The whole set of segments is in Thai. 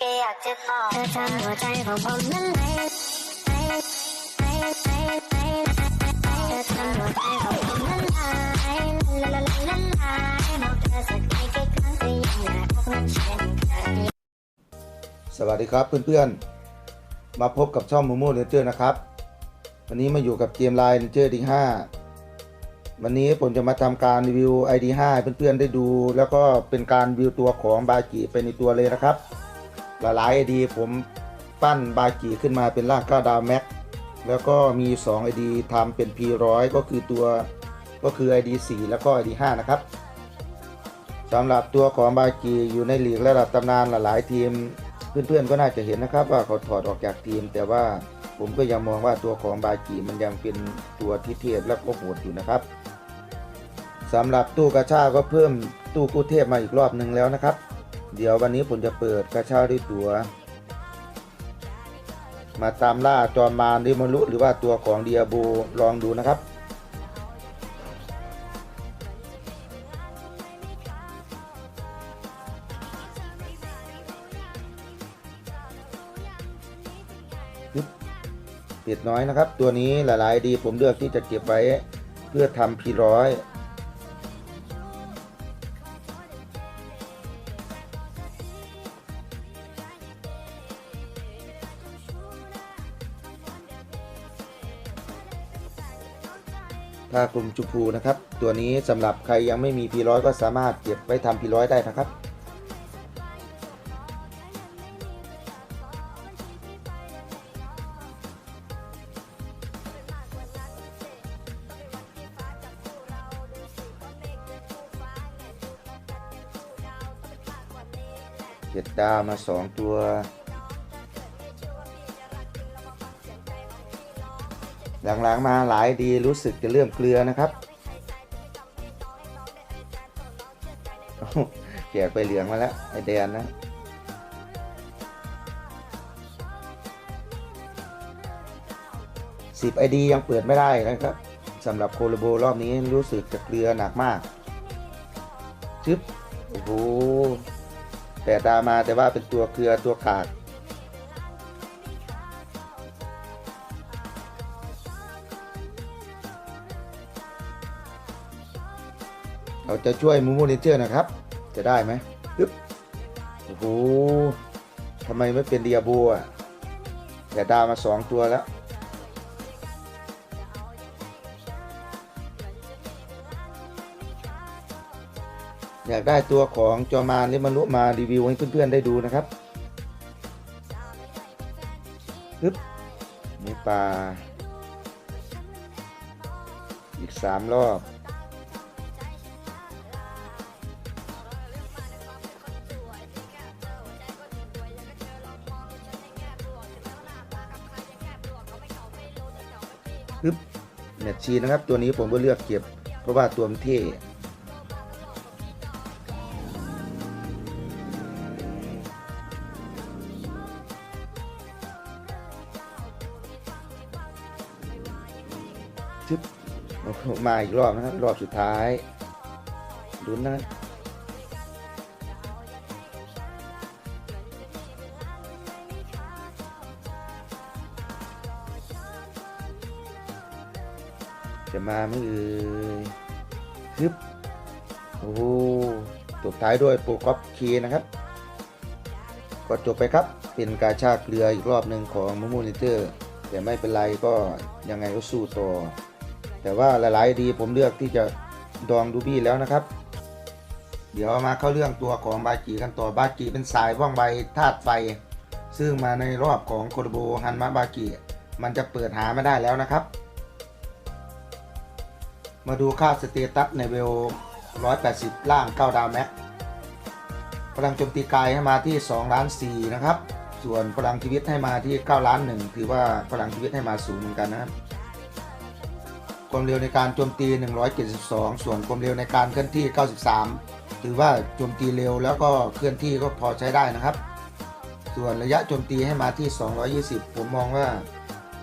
แค่อยากจะบอกเธอทำหัวใจของผมนั้นไหลไหลไหลไหลไหลเธอทำหัวใจของผมนั้นไหลละละละละลบอกเธอสักไม่กี่ครั้งก็ยังอยากพบมันเช่นเคยสวัสดีครับเพื่อนๆ มาพบกับช่องมูมูเรนเจอร์นะครับ วันนี้มาอยู่กับเกมไลน์เรนเจอร์ดี5วันนี้ผมจะมาทำการรีวิว ID 5ห้เพื่อนๆได้ดู แล้วก็เป็นการรีวิวตัวของบากิไปในตัวเลยนะครับ หลายๆ ID ผมปั้นบากิขึ้นมาเป็นร่าง9ดาวแม็กแล้วก็มี2 ID ทำเป็น P100 ก็คือตัวก็คือ ID 4 แล้วก็ ID 5 นะครับสำหรับตัวของบากิอยู่ในลีกระดับตำนานหลายๆทีม เพื่อนๆก็น่าจะเห็นนะครับ ว่าเขาถอดออกจากทีม แต่ว่าผมก็ยังมองว่าตัวของบากิมันยังเป็นตัวที่เทพและก็โหดอยู่นะครับสำหรับตู้กระชาก็เพิ่มตู้กู้เทพมาอีกรอบหนึ่งแล้วนะครับ เดี๋ยววันนี้ผมจะเปิดกระช้าด้วยตัว มาตามล่าจอมมารดิมารุหรือว่าตัวของเดียโบลองดูนะครับเผ็ดน้อยนะครับ ตัวนี้หลาย ๆ ดีผมเลือกที่จะเก็บไว้เพื่อทำพีร้อย ถ้ากลุ่มจุพูนะครับ ตัวนี้สำหรับใครยังไม่มีพีร้อยก็สามารถเก็บไว้ทำพีร้อยได้นะครับ เจ็ดดาวมาสองตัว หลังๆมาหลายดีรู้สึกจะเริ่อมเกลือนะครับโอ้โหแจกไปเหลืองมาแล้ว ไอแดนนะสิบไอดียังเปิดไม่ได้นะครับสำหรับโคโลโบรอบนี้รู้สึกจะเกลือหนักมากชึบโอ้โหแต่ดามาแต่ว่าเป็นตัวเกลือตัวขาด จะช่วยมูมูเนเจอร์นะครับ จะได้ไหมฮึบโอ้โหทำไมไม่เป็นเดียบัวแต่ดามาสองตัวแล้วอยากได้ตัวของจอมานลิมารุมารีวิวให้เพื่อนๆได้ดูนะครับปึ๊บมีปลา อีกสามรอบ ชีนะครับ ตัวนี้ผมก็เลือกเก็บ เพราะว่าตัวมันเท่ชึบมาอีกรอบนะครับ รอบสุดท้ายลุ้นนะครับ จะมาไม่เอ่ยชึบโอ้โหตบท้ายด้วยโปรกอปคีนะครับ ก็จบไปครับ เป็นกาชาเกลืออีกรอบหนึ่งของมูมูลิเตอร์ แต่ไม่เป็นไรก็ยังไงก็สู้ต่อ แต่ว่าหลายๆดีผมเลือกที่จะดองดูบี้แล้วนะครับ เดี๋ยวมาเข้าเรื่องตัวของบาจีกันต่อบาจีเป็นสายว่องไวธาตุไฟ ซึ่งมาในรอบของโคโดโบฮันมะบาจีมันจะเปิดหาไม่ได้แล้วนะครับ มาดูค่าสเตตัสในเวล 180 ล่าง 9 ดาวแม็กพลังโจมตีกายให้มาที่2ล้าน4นะครับ ส่วนพลังชีวิตให้มาที่9ล้าน1ถือว่าพลังชีวิตให้มาสูงเหมือนกันนะครับความเร็วในการโจมตี 172 ส่วนความเร็วในการเคลื่อนที่ 93 ถือว่าโจมตีเร็วแล้วก็เคลื่อนที่ก็พอใช้ได้นะครับ ส่วนระยะโจมตีให้มาที่ 220 ผมมองว่า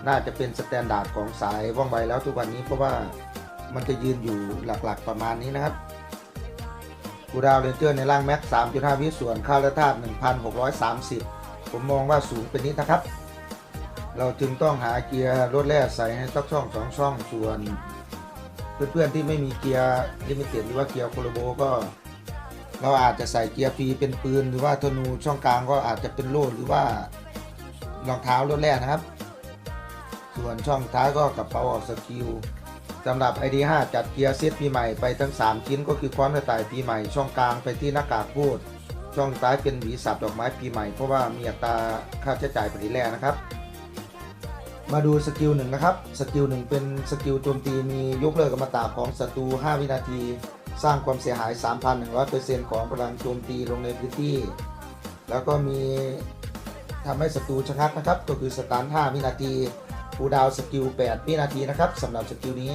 น่าจะเป็นสแตนดาร์ดของสายว่องไวแล้วทุกวันนี้เพราะว่า มันจะยืนอยู่หลักๆประมาณนี้นะครับกูดาวเรนเจอร์ในร่างแม็ก3.5 วิส่วนค่าและธาตุ1,630 ผมมองว่าสูงเป็นนิดนะครับ เราจึงต้องหาเกียร์รถแร่ใส่ให้สักช่องสองช่องส่วน เพื่อนๆที่ไม่มีเกียร์ลิมิเต็ดหรือว่าเกียร์โคโลโบก็ เราอาจจะใส่เกียร์ฟรีเป็นปืนหรือว่าธนูช่องกลางก็อาจจะเป็นโล่หรือว่ารองเท้ารถแร่นะครับ ส่วนช่องท้ายก็กระเป๋าออกสกิล สำหรับ ID5 จัดเกียร์เซตปีใหม่ไปทั้ง 3 ชิ้นก็คือค้อนกระต่ายปีใหม่ ช่องกลางไปที่หน้ากากพูด ช่องซ้ายเป็นหวีสับดอกไม้ปีใหม่ เพราะว่ามีอัตราค่าใช้จ่ายผลิตแร่นะครับ มาดูสกิลหนึ่งนะครับ สกิลหนึ่งเป็นสกิลโจมตีมียกเลิกอมตะของศัตรู 5 วินาที สร้างความเสียหาย 3,100%ของพลังโจมตีลงในพื้นที่ แล้วก็มีทำให้ศัตรูชะงักนะครับ ก็คือสตาร์ท5วินาที คูดาวสกิล8วินาทีนะครับสำหรับสกิลนี้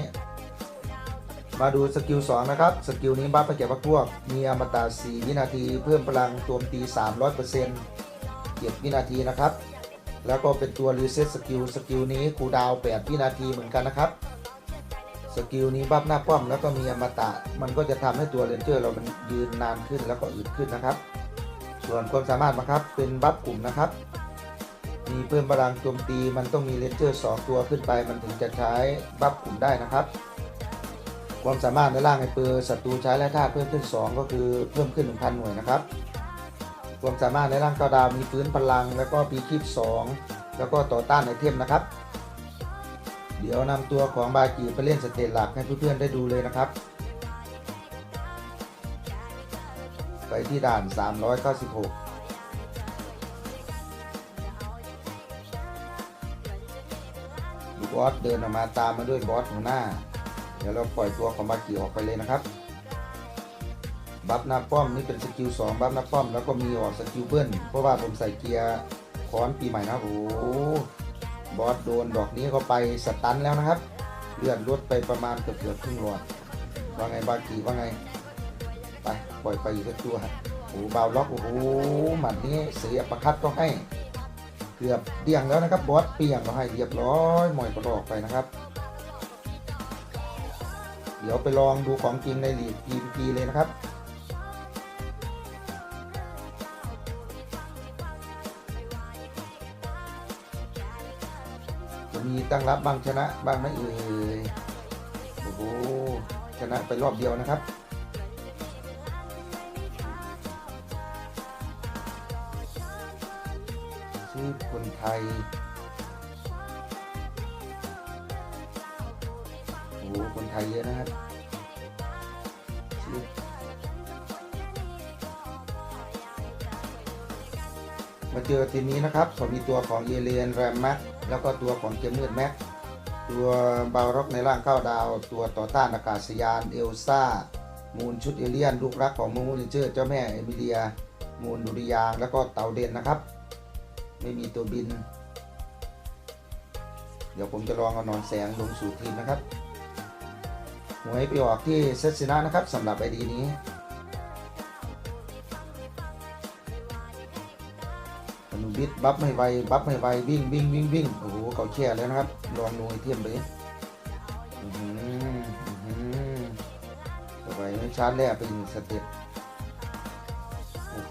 มาดูสกิล2นะครับ สกิลนี้บัฟไปแก่พวก มีอมตะ4วินาที เพิ่มพลังโจมตี 300% 7วินาทีนะครับ แล้วก็เป็นตัวรีเซ็ตสกิลสกิลนี้คูดาว8วินาทีเหมือนกันนะครับสกิลนี้บัฟหน้าป้อมแล้วก็มีอมตะ มันก็จะทำให้ตัวเรนเจอร์เรามันยืนนานขึ้นแล้วก็อึดขึ้นนะครับ ส่วนความสามารถนะครับเป็นบัฟกลุ่มนะครับ มีเพิ่มพลังโจมตีมันต้องมีเรนเจอร์ 2 ตัวขึ้นไป มันถึงจะใช้บัฟกลุ่มได้นะครับ ความสามารถในร่างไอเปอร์ศัตรูใช้และท่าเพิ่มขึ้น 2 ก็คือเพิ่มขึ้น 1,000 หน่วยนะครับ ความสามารถในร่างเก้าดาวมีฟื้นพลัง แล้วก็ปีคีบ2 แล้วก็ต่อต้านไอเทมนะครับ เดี๋ยวนำตัวของบากีไปเล่นสเตจหลักให้เพื่อนๆได้ดูเลยนะครับ ไปที่ด่าน 396 บอสเดินออกมาตามมาด้วยบอสหัวหน้า เดี๋ยวเราปล่อยตัวของบากีออกไปเลยนะครับ บัฟหน้าป้อมนี่เป็นสกิล2บัฟหน้าป้อมแล้วก็มีออกสกิลเบิ้ลเพราะว่าผมใส่เกียร์ค้อนปีใหม่นะโอ้โหบอสโดนดอกนี้เข้าไปสตันแล้วนะครับ เลื่อนลดไปประมาณเกือบเกือบครึ่งหลอดว่าไงบากีว่าไงไปปล่อยไปอีกตัวโอ้โหเบาล็อกโอ้โหหมัดนี้เสียประคัดก็ให้ เกือบเดี่ยงแล้วนะครับบอสเปียงก็ให้เรียบร้อยหมอยกระดอกไปนะครับ เดี๋ยวไปลองดูของจริงในลีก PVP เลยนะครับจะมีตั้งรับบ้างชนะบ้างไหมเอ่ยโอ้โหชนะไปรอบเดียวนะครับ ไทยโอ้โหคนไทยเยอะนะครับมาเจอทีมนี้นะครับผมมีตัวของเอเลียนแรมแม็กแล้วก็ตัวของเกมมืดแม็กตัวบาร็อกในร่างเก้าดาว ตัวต่อต้านอากาศยานเอลซ่า มูลชุดเอเลียน ลูกรักของมูมูลิเจอร์เจ้าแม่เอมิเลีย มูลดุริยางแล้วก็เต่าเด่นนะครับ ไม่มีตัวบิน เดี๋ยวผมจะลองเอานอนแสงลงสู่ทีมนะครับหวยไปออกที่เซตซินะนะครับสำหรับไอดีนี้ อนุบิดบัฟไม่ไว บัฟไม่ไว วิ่งวิ่งวิ่งวิ่งโอ้โหเขาแช่แล้วนะครับ ลองดูไอเทียมไปต่อไปไม่ชาร์จแรกเป็นสเต็ปโอ้โห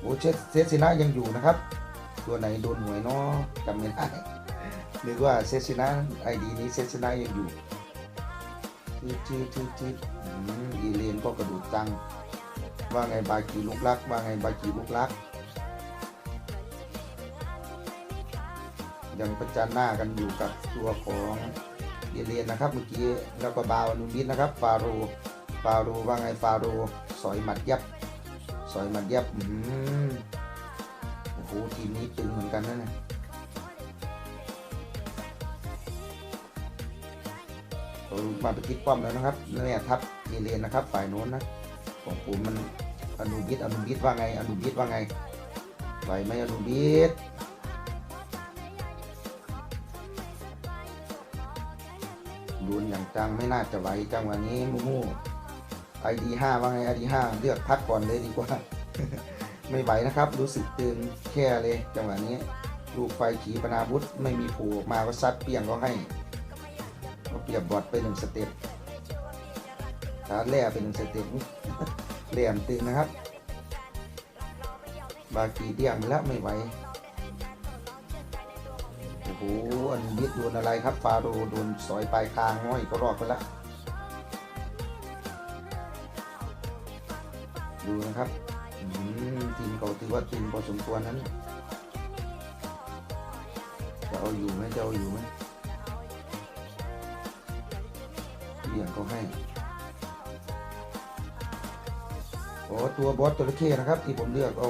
โอ้เซตเซซินะยังอยู่นะครับ ตัวไหนโดนหวยเนาะจำไม่ได้นึกว่าเซซินะไอดีนี้เซซินะยังอยู่ทีทีทีทีอืมอีเลนก็กระดูกจัง ว่าไงบากีลูกรัก ว่าไงบากีลูกรัก ยังประจันหน้ากันอยู่กับตัวของเอเลียนนะครับเมื่อกี้แล้วก็บาวนูบิสนะครับฟาโรห์ฟาโรห์ว่าไงฟาโรห์สอยหมัดยับ สอยหมัดยับอืม โอ้ทีมนี้ตึงเหมือนกันนะเนี่ยเรามาไปคิดป้อมแล้วนะครับเนี่ยทับเอเลียนนะครับ ฝ่ายโน้นนะของผมมันอนุบิสอนุบิสว่าไงอนุบิสว่าไงไหวไหมอนุบิสดูนอย่างจังไม่น่าจะไหวจังวันนี้มูมูไอดีห้าว่าไงไอดีห้าเลือกพักก่อนเลยดีกว่า ไม่ไหวนะครับ รู้สึกตึงแค่เลยจังหวะนี้ ลูกไฟขีปนาวุธไม่มีผูออกมาก็ซัดเปียงก็ให้ ก็เปียบบอดไปหนึ่งสเต็ปชาร์จแร่ไปหนึ่งสเต็ปเหลี่ยมตึงนะครับ บากีเดี่ยงไปแล้วไม่ไหวโอ้โหอันนี้โดนอะไรครับ ฟาโรโดนสอยปลายคางง้อยก็รอดไปแล้วดูนะครับ ทีมเขาถือว่าทีมพอสมควรนั้นจะเอาอยู่ไหมจะเอาอยู่ไหมเบี่ยงเขาให้โอ้ตัวบอสตัวลเข้นะครับ ที่ผมเลือกเอา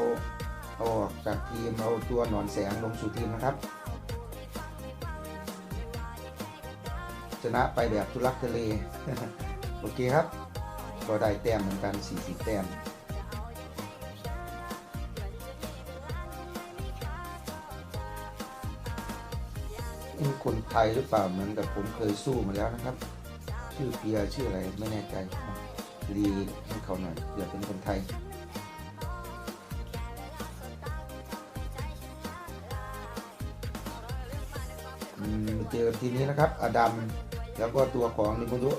เอาออกจากทีมเอาตัวหนอนแสงลงสู่ทีมนะครับ ชนะไปแบบทุลักทุเลโอเคครับ ก็ได้แต้มเหมือนกัน 40 แต้ม นี่คนไทยหรือเปล่าเหมือนกับผมเคยสู้มาแล้วนะครับ ชื่อเปียชื่ออะไรไม่แน่ใจรีให้เขาหน่อยเดี๋ยวเป็นคนไทยเจอทีนี้นะครับ อดัมแล้วก็ตัวของนิมุยุ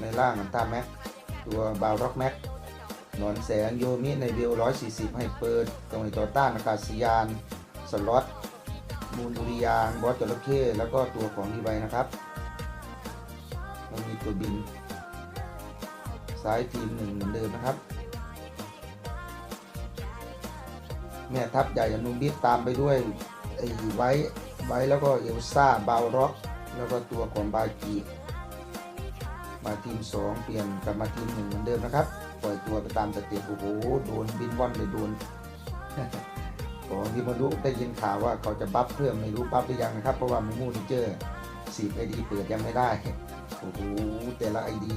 ในล่างอันตาแม็กตัวบาวร็อกแม็กหนอนแสงโยมิในวิว140 ให้เปิดตรงในต่อต้านอากาศยาน สล็อต มูลดุริยางบอสจระเข้แล้วก็ตัวของดีไวนะครับมันมีตัวบินซ้ายทีมหนึ่งเหมือนเดิมนะครับ แม่ทัพใหญ่อนุบิดตามไปด้วยไอ้ไว้ไว้แล้วก็เอลซ่าบาวร็อกแล้วก็ตัวของบากีมาทีม 2 เปลี่ยนกลับมาทีมหนึ่งเหมือนเดิมนะครับ ปล่อยตัวไปตามสเต็ปโอ้โห โดนบินว่อนเลยโดน ของที่มารุได้ยินข่าวว่าเขาจะบัฟเพิ่มไม่รู้บัฟหรือยังนะครับ เพราะว่ามูมูนิเจอร์สีไอดีเปิดยังไม่ได้โอ้โหแต่ละไอดี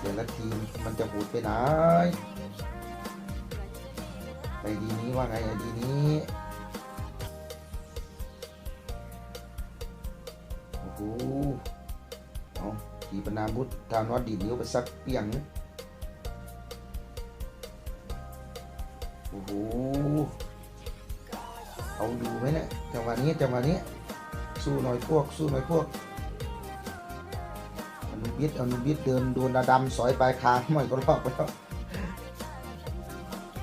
แต่ละทีมมันจะหูดไปไหนไอดีนี้ว่าไงไอดีนี้โอ้โหเอาขีปนาบุตรทานวัดดีนิ้วไปสักเปียงโอ้โห เอาอยู่ไหมเนี่ยจังหวะนี้จังหวะนี้ สู้หน่อยพวก สู้หน่อยพวกอนุบิดอนุบิดเดินโดนดาดำสอยปลายคางไม่ยก็รอบไปแล้ว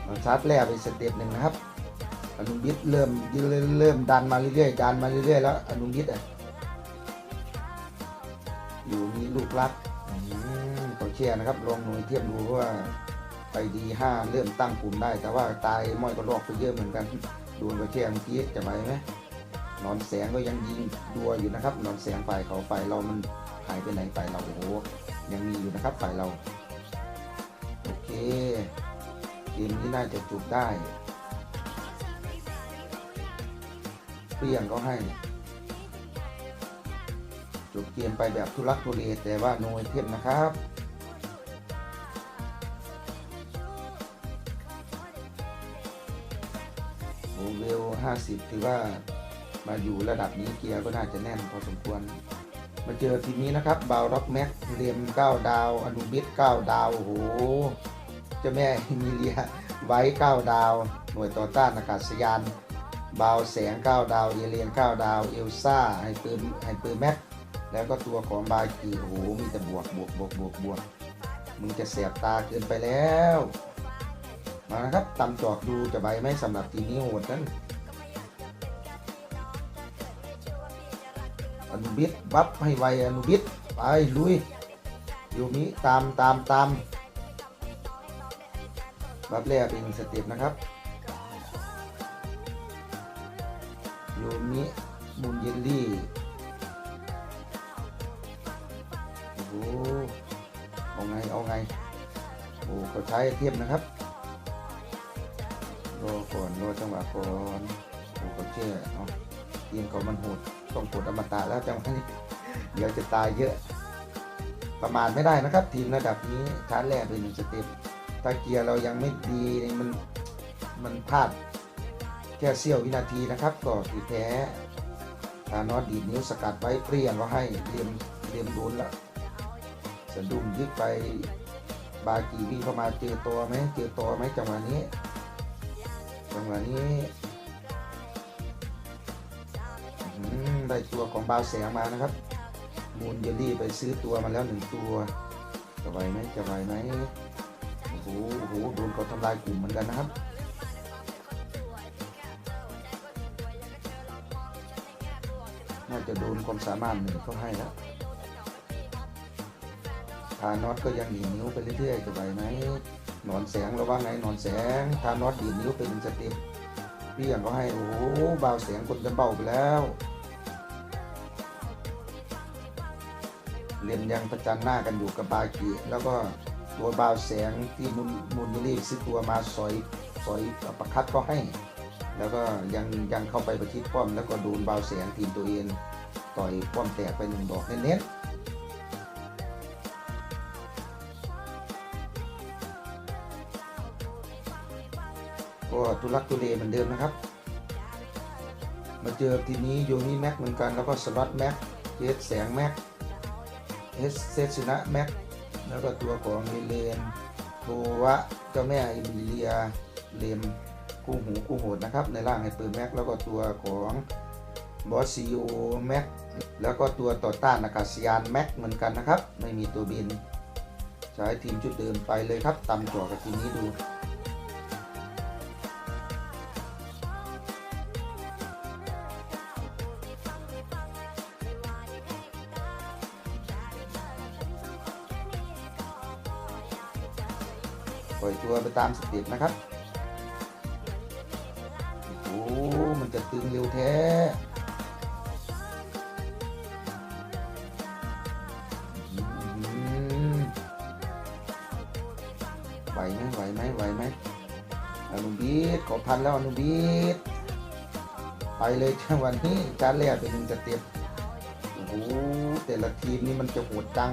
มาชาร์จแรกไปสเต็ปหนึ่งนะครับ อนุบิดเริ่มเริ่มเริ่มดันมาเรื่อยๆดันมาเรื่อยๆแล้วอนุบิดอะอยู่มีลูกรักอืมเขาเชียร์นะครับลองหน่วยเทียบดูว่าไปดีห้าเริ่มตั้งกลุ่มได้ แต่ว่าตายม้อยก็ลอกไปเยอะเหมือนกัน ดูนก็เชียร์เมื่อกี้จะไหวไหมนอนแสงก็ยังยิงดัวอยู่นะครับ นอนแสงฝ่ายเขาฝ่ายเรามันหายไปไหนฝ่ายเราโอ้โหยังมีอยู่นะครับฝ่ายเราโอเคเกมนี้น่าจะจบได้เปรี้ยงก็ให้จบเกมไปแบบทุลักทุเลแต่ว่าโนยเทมนะครับ 50 ถือว่ามาอยู่ระดับนี้เกียร์ก็น่าจะแน่นพอสมควร มาเจอทีนี้นะครับบาวร็อกแม็กเรียม9 ดาว อนุบิด9ดาว โอ้โหเจ้าแม่มิเลียไว้9ดาว หน่วยต่อต้านอากาศยานบาวแสง 9 ดาวเอเลียน 9 ดาว เอลซ่าไฮเปอร์ไฮเปอร์แม็กแล้วก็ตัวของบากีโอ้โหมีแต่บวกบวกบวกบวกบวกมึงจะแสบตาเกินไปแล้ว มานะครับตำจอกดูจะใบไหมสำหรับทีนี้โหดนั้น นุบิดบัฟให้ไวอนุบิดไปลุยโยมิตามตามตามบัฟแรกเป็นสเต็ปนะครับโยมิบุญเยลลี่โอ้โหเอาไงเอาไงโอ้ก็ใช้เทียมนะครับรอก่อนรอจังหวะก่อนโอ้ก็เชื่อเนาะทีมเขามันโหด ต้องกดอมตะแล้วจังหวะนี้เดี๋ยวจะตายเยอะ ประมาณไม่ได้นะครับ ทีมระดับนี้ชาร์จแรกเป็นหนึ่งสเต็ปถ้าเกียร์เรายังไม่ดีนี่มันมันพลาดแค่เสี้ยววินาทีนะครับ ก็คือแพ้ทานอสดีดนิ้วสกัดไว้เปรี้ยงก็ให้เรียมเรียมโดนแล้วสะดุ้งยึดไปบากีวิ่งเข้ามาเจอตัวไหมเจอตัวไหมจังหวะนี้จังหวะนี้อื้อหือ ได้ตัวของบาวแสงมานะครับมูลเยลลี่ไปซื้อตัวมาแล้วหนึ่งตัว จะไหวไหมจะไหวไหมโอ้โหโอ้โหโดนเขาทำลายกลุ่มเหมือนกันนะครับน่าจะโดนความสามารถหนึ่งเขาให้แล้วทานอตก็ยังดีนิ้วไปเรื่อยๆจะไหวไหมนอนแสงระว่าไงนอนแสงทานอตดีนิ้วเป็นสเต็ปพี่อย่างก็ให้โอ้โหเบาเสียงคนจะเบาไปแล้ว เรียนยังประจันหน้ากันอยู่กับบากีแล้วก็ตัวบาวแสงที่มุนมุนมิลี่ซื้อตัวมาสอยสอยประคัดก็ให้ แล้วก็ยังยังเข้าไปประชิดป้อม แล้วก็โดนบาวแสงทีมตัวเองต่อยป้อมแตกไปหนึ่งดอกเน้นๆก็ทุลักทุเลเหมือนเดิมนะครับ มาเจอทีนี้โยนี่แม็กเหมือนกันแล้วก็สล็อตแม็กเจสแสงแม็ก เอสเซชนะแม็กแล้วก็ตัวของเฮเลนโทวะเจ้าแม่อิมิเลียเลมคู่หูคู่โหดนะครับ ในร่างไฮเปอร์แม็กแล้วก็ตัวของบอสซีโอแม็กแล้วก็ตัวต่อต้านอากาศยานแม็กเหมือนกันนะครับ ไม่มีตัวบิน ใช้ทีมชุดเดิมไปเลยครับตำจ่อกับทีมนี้ดู ตามสเต็ปนะครับโอ้มันจะตึงเร็วแท้ไหวไหมไหวไหมไหวไหมอนุบีดขอพันแล้วอนุบีดไปเลยจังวันนี้จานแรกเป็นหนึ่งสเต็ปโอ้โหแต่ละทีมนี่มันจะโหดจัง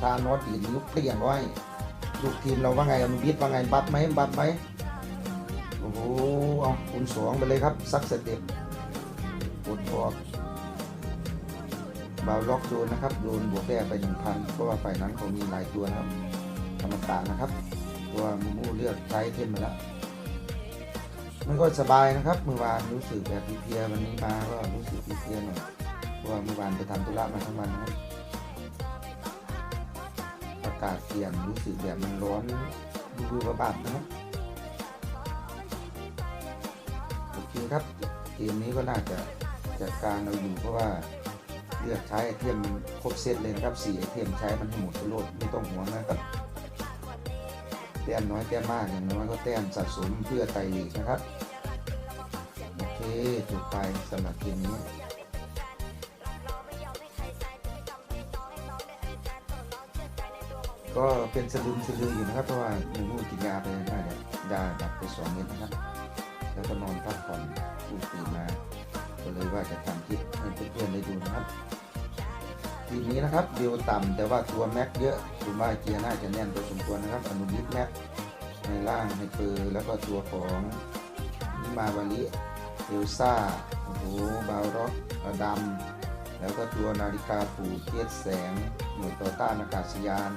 ทานอสดีนิ้วเปลี่ยนไว้ ลูกทีมเราว่าไงอนุวิทย์ว่าไงบัฟไหมบัฟไหมโอ้โหเอาคูณสองไปเลยครับซักสเต็ปกดบอกบาวล็อกโดนนะครับโดนบวกแต้ไปหนึ่งพันเพราะว่าฝ่ายนั้นเขามีหลายตัวนะครับธรรมตานะครับ ตัวมูมูเลือกใช้เทมมาแล้วมันก็สบายนะครับเมื่อวานรู้สึกแบบเพลียวันนี้มาก็รู้สึกเพลียหน่อยเพราะว่าเมื่อวานไปทำธุระมาทั้งวันนะครับากาศเปลี่ยนรู้สึกแบบมันร้อนดูดูระบาดนะครับโอเคครับเกมนี้ก็น่าจะจัดการเราอยู่เพราะว่าเลือกใช้ไอเทมมันครบเซตเลยนะครับสี่ไอเทมใช้มันให้หมดไปโลดไม่ต้องห่วงนะครับแต้มน้อยแต้มมากอย่างน้อยก็แต้มสะสมเพื่อไต่ลีกนะครับโอเคจบไปสำหรับเกมนี้ ก็เป็นสลืมสลืออยู่นะครับเพราะว่าหนูนูกินยาไปได้เนี่ยยาดับไปสองเม็ดนะครับ แล้วก็นอนพักผ่อนดูตื่นมา ก็เลยว่าจะทำคลิปให้เพื่อนๆได้ดูนะครับทีนี้นะครับเดียวต่ำแต่ว่าตัวแม็กเยอะคุณว่าเกียร์น่าจะแน่นพอสมควรนะครับอนุบิทแม็กในล่างในเปอร์แล้วก็ตัวของนิมาวาลิเอลซ่าโอ้โหบาวร็อกดัมแล้วก็ตัวนาฬิกาปูเทียดแสง หน่วยต่อต้านอากาศยาน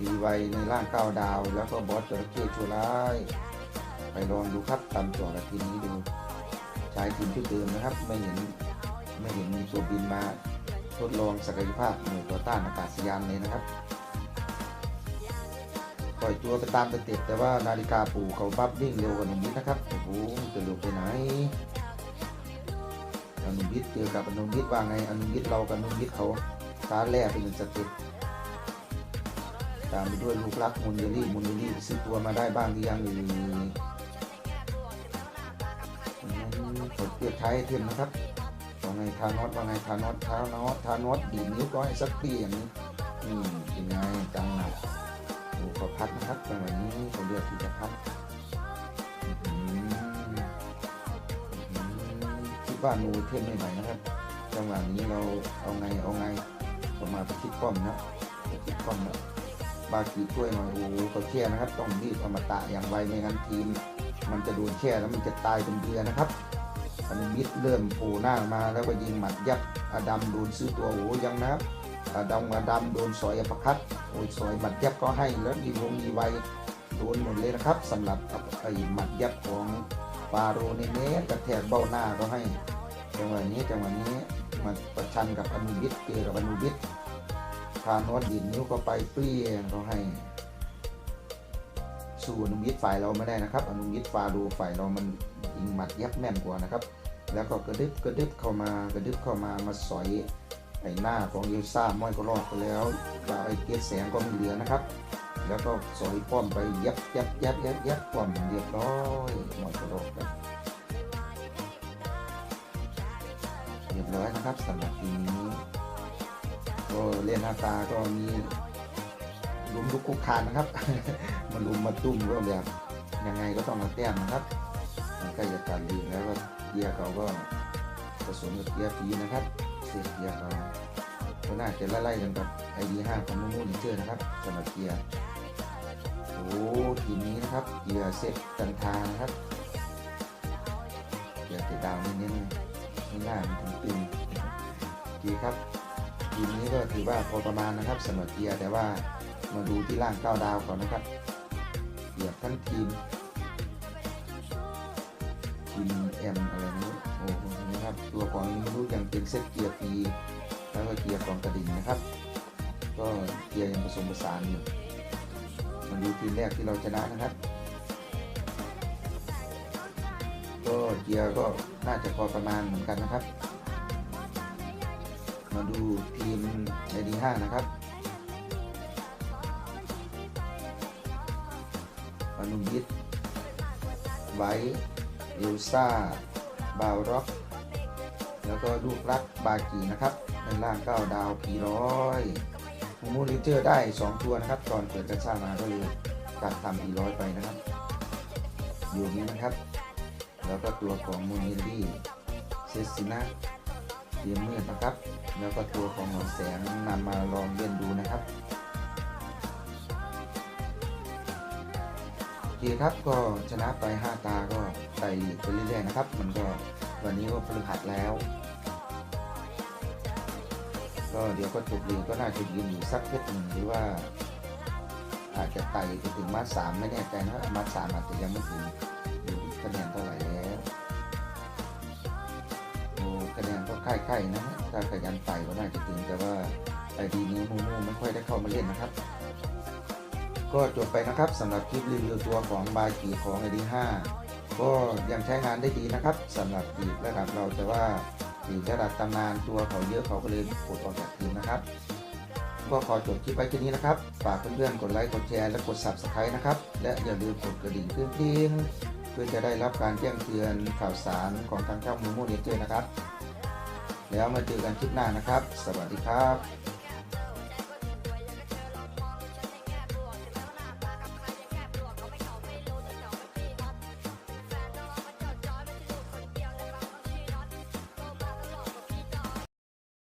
ดีไวในร่างก้าวดาว แล้วก็บอสจระเข้ชั่วร้าย ไปลองดูครับตามจ่อกับทีมนี้ดูใช้ทีมชุดเดิมนะครับ ไม่เห็นไม่เห็นมีตัวบินมาทดลองศักยภาพหน่วยต่อต้านอากาศยานเลยนะครับปล่อยตัวไปตามสเต็ปแต่ว่านาฬิกาปู่เขาบัฟวิ่งเร็วกว่าหนุ่มบิดนะครับโอ้โหจะเร็วไปไหนอนุบิดเจอกับอนุบิดว่าไงอนุบิดเรากับอนุบิดเขาสาแรกเป็นหนึ่งสเต็ป ตามไปด้วยลูกรักมุนเยลี่มุนเยลี่ซื้อตัวมาได้บ้างหรือยังหรือผลเพื่อใช้เทียมนะครับว่าไงทานอตว่าไงทานอตทานอตทานอตดีนิ้วก้อยสักปีอย่างนี้อืมเป็นไงจังหนักโอ้เขาพัดนะครับจังหวะนี้เขาเลือกที่จะพัดอื้อหืออื้อหือคิดว่านูเทียมไม่ไหวนะครับจังหวะนี้เราเอาไงเอาไงผมมาไประชิดป้อมนะประชิดป้อมนะ บากีช่วยหน่อยโอ้โหเขาแช่นะครับ ต้องรีบอมตะอย่างไวไม่งั้นทีม มันจะโดนแช่แล้วมันจะตายเป็นเดือนนะครับอันมิดเริ่มโผล่หน้ามาแล้วก็ยิงหมัดยับอดัมโดนซื้อตัวโอ้ยังนะครับอดัมอดัมโดนสอยอัปคัตโอ้ยสอยหมัดยับก็ให้แล้วดีวงดีไวโดนหมดเลยนะครับสำหรับไอ้หมัดยับของฟาโรเนเนสกระแทกเบ้าหน้าก็ให้จังหวะนี้จังหวะนี้มาประชันกับอนุบิดเจอกับอนุบิด ทานวดดินนิ้วก็ไปเปรี้ยงเขาให้ สู้อนุมิตฝ่ายเราไม่ได้นะครับ อนุมิตฟาดูฝ่ายเรามันยิงหมัดยับแม่นกว่านะครับ แล้วก็กระดึบกระดึบเข้ามากระดึบเข้ามามาสอยไอ้หน้าของเอลซ่าม้อยก็รอดไปแล้วดาไอ้เกศแสงก็ไม่เหลือนะครับ แล้วก็สอยป้อมไปยับยับยับยับยับป้อมเรียบร้อยม้อยก็รอดครับเรียบร้อยนะครับสำหรับทีนี้ ก็เล่นหน้าตาก็มีลุมลุกคุกคานนะครับ มันลุมมาตุ้มก็แบบยังไงก็ต้องมาแต้มนะครับมันใกล้จะการลีแล้วก็เกียร์เขาก็ผสมกับเกียร์พีนะครับเสียเกียร์เขาก็น่าจะไล่ๆกันกับไอดีห้าของมูมูลิเจอร์นะครับสำหรับเกียร์โอ้ทีนี้นะครับเกียร์เซตกันทานะครับเกียร์เตะดาวเน้นๆไม่น่ามันถึงตึงดีครับ ทีมนี้ก็ถือว่าพอประมาณนะครับเสำหรับเกียร์แต่ว่ามาดูที่ล่างเก้าดาวก่อนนะครับเกียร์ทั้งทีมทีมเอ็มอะไรนี้โอ้โหนะครับตัวของไม่รู้ยังเป็นเซตเกียร์ปีแล้วก็เกียร์กองกระดิ่งนะครับ ก็เกียร์ยังผสมผสานอยู่มาดูทีมแรกที่เราชนะนะครับ ก็เกียร์ก็น่าจะพอประมาณเหมือนกันนะครับ D5 นะครับอนุยิตไวท์เอลซ่า บาวร็อกแล้วก็ลูกรักบากีนะครับด้านล่างก้าดาวพีร้อยมูมูลิเจอร์ได้ 2 ตัวนะครับ ตอนเปิดกระชามาก็เลยตัดทำพีร้อยไปนะครับ อยู่นี้นะครับ แล้วก็ตัวของมูนิลี่เซสซินาเตรียมเมื่อนะครับ แล้วก็ตัวของหมอนแสงนำมาลองเล่นดูนะครับโอเคครับก็ชนะไป 5 ตาก็ไต่ไปเรื่อยๆนะครับ มันก็วันนี้ก็พฤหัสแล้ว ก็เดี๋ยวก็จบลีกก็น่าจะยืนอยู่สักเพชรหนึ่งหรือว่า อาจจะไต่ไปถึงมาสามไม่แน่ใจนะมาสามอาจจะยังไม่ถึงอยู่คะแนนเท่าไหร่ คะแนนก็ใกล้ๆนะฮะถ้าขยันไต่ก็น่าจะถึงแต่ว่าไอดีนี้มูมูไม่ค่อยได้เข้ามาเล่นนะครับ ก็จบไปนะครับสำหรับคลิปรีวิวตัวของบากีของไอดี5ก็ยังใช้งานได้ดีนะครับสำหรับทีระดับเราแต่ว่าทีระดับตำนานตัวเขาเยอะเขาก็เลยปลดออกจากทีมนะครับก็ขอจบคลิปไว้แค่นี้นะครับ ฝากเพื่อนๆ กดไลค์ กดแชร์ และกด subscribe นะครับ และอย่าลืมกดกระดิ่งเพื่อนๆเพื่อจะได้รับการแจ้งเตือนข่าวสารของทางช่องมูมูเนเจอร์นะครับ แล้วมาเจอกันคลิปหน้านะครับ สวัสดีครับ